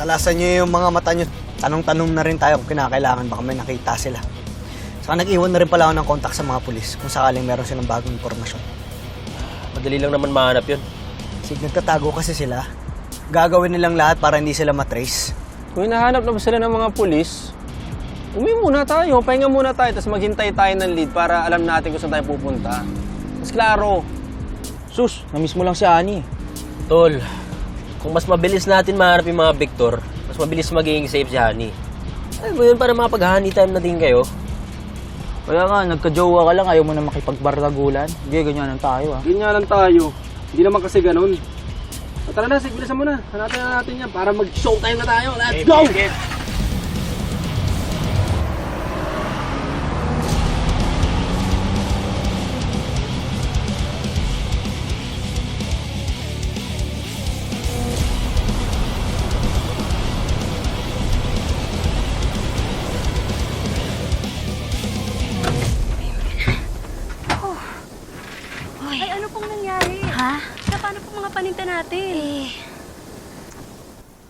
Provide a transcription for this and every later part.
Talasan nyo yung mga mata nyo. Tanong-tanong na rin tayo kung kinakailangan. Baka may nakita sila. Saka nag-iwan na rin pala ako ng contact sa mga pulis kung sakaling meron silang bagong impormasyon. Madali lang naman mahanap yun. Sige, nagtatago kasi sila. Gagawin nilang lahat para hindi sila matrace. Kung hinahanap na ba sila ng mga pulis, umi muna tayo, pahinga muna tayo, tapos maghintay tayo ng lead para alam natin kung saan tayo pupunta. Mas klaro. Sus, na-miss mo lang si Ani. Tol, kung mas mabilis natin mahanap yung mga Victor, mas mabilis magiging safe si Honey. Ay mo yun, para makapag-honey time na din kayo. Kaya nga, nagka-jowa ka lang, ayaw mo na makipagbardagulan. Hindi, ganyan tayo ah. Ganyan lang tayo. Hindi naman kasi ganun. O, tara na, sige, bilisan mo na. Hanapin na natin yan para mag-showtime na tayo. Let's go! Ay, Ha? Sa paano pong mga paninda natin? Eh,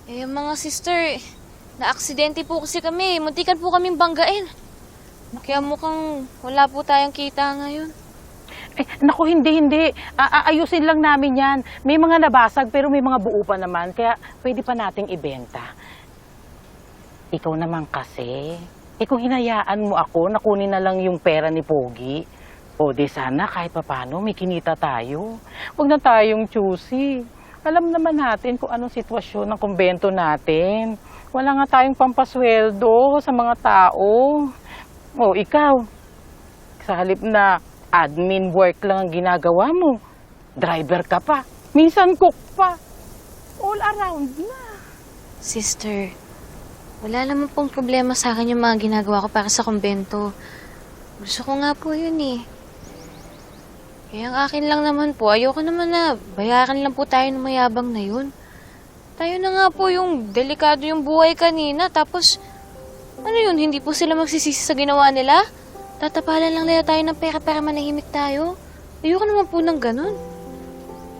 eh mga sister, na-aksidente po kasi kami. Muntikan po kaming banggain. Kaya mukhang wala po tayong kita ngayon. Eh, naku, hindi, hindi. A- aayusin lang namin yan. May mga nabasag pero may mga buo pa naman. Kaya pwede pa nating ibenta. Ikaw naman kasi. Eh kung hinayaan mo ako, nakunin na lang yung pera ni Pogi. O di sana kahit papano may kinita tayo. Huwag na tayong choosy. Alam naman natin kung anong sitwasyon ng kumbento natin. Wala nga tayong pampasweldo sa mga tao. O ikaw, sa halip na admin work lang ang ginagawa mo, driver ka pa, minsan cook pa, all around na. Sister, wala naman pong problema sa akin yung mga ginagawa ko para sa kumbento. Gusto ko nga po yun eh. Kaya ang akin lang naman po, ayoko naman na bayaran lang po tayo ng mayabang na yun. Tayo na nga po yung delikado yung buhay kanina, tapos ano yun, hindi po sila magsisisi sa ginawa nila? Tatapalan lang nila tayo ng pera para manahimik tayo? Ayoko naman po ng ganun.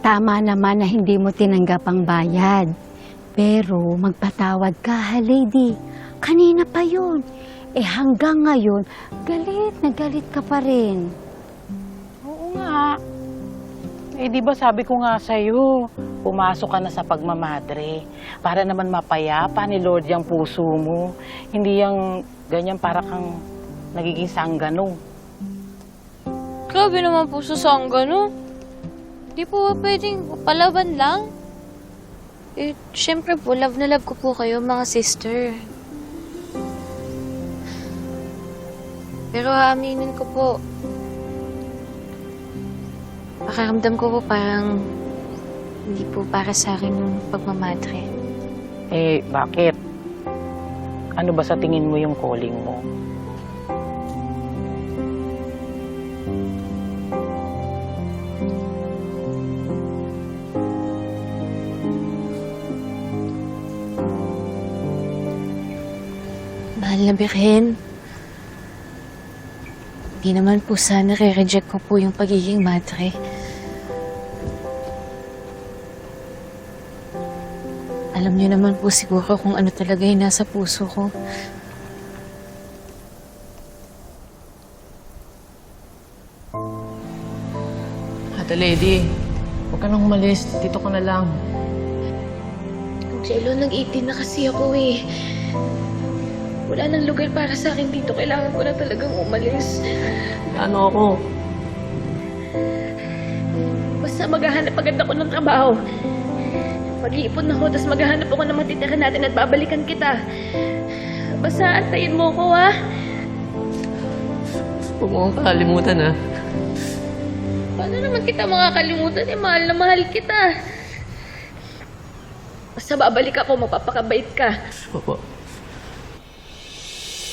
Tama naman na hindi mo tinanggap ang bayad. Pero magpatawad ka, ha, lady. Kanina pa yun. Eh hanggang ngayon, galit na galit ka pa rin. Eh di ba sabi ko nga sa'yo, pumasok ka na sa pagmamadre para naman mapayapa ni Lord yung puso mo. Hindi yung ganyan para kang nagiging sanggano. Grabe naman po sa sangga, no? Di po ba pwedeng palaban lang? Eh, syempre po, love na love ko po kayo, mga sister. Pero aaminin ko po, pakaramdam ko po parang hindi po para sa akin yung pagmamadre. Eh, bakit? Ano ba sa tingin mo yung calling mo? Mahal na Birhen, hindi naman po sana re-reject ko po yung pagiging madre. Alam niyo naman po siguro kung ano talaga yung nasa puso ko. Ate Lady, huwag ka nang umalis. Dito ka na lang. Jello, nag-18 na kasi ako eh. Wala nang lugar para sa akin dito. Kailangan ko na talagang umalis. Ano ako? Basta maghahanap agad ako ng trabaho. Mag-iipon ako, tapos maghahanap ako ng matitira natin at babalikan kita. Basta antayin mo ko, ha? Huwag mo akong kakalimutan, ha? Paano naman kita makakalimutan? Eh, mahal na mahal kita. Basta babalik ako, mapapakabait ka. Opo.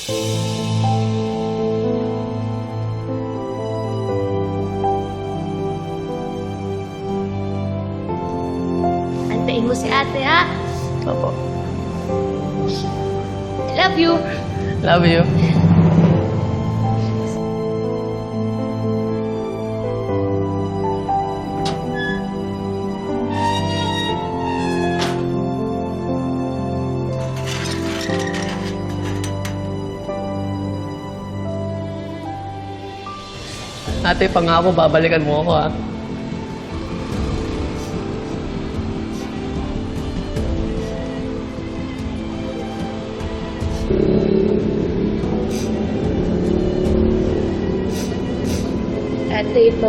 Antayin mo si ate, ha? Opo. I love you. Love you. Ate, pangako, babalikan mo ako, ha?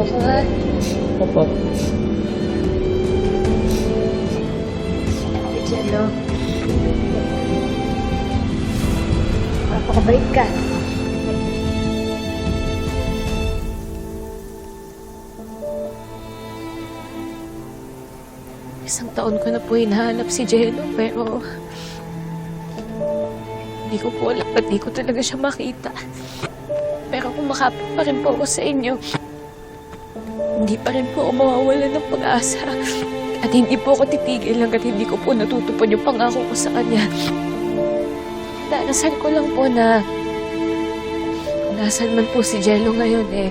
Ha. Opo. Ate Jello. Napakabait ka. Isang taon ko na po hinahanap si Jello, pero... Hindi ko po alam at di ko talaga siya makita. Pero kung makapit pa rin po ako sa inyo, hindi pa rin po ako mawawalan ng pag-asa. At hindi po ako titigil hanggat hindi ko po natutupad yung pangako ko sa kanya. Darasal ko lang po na nasan man po si Jello ngayon eh,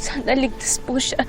sana ligtas po siya.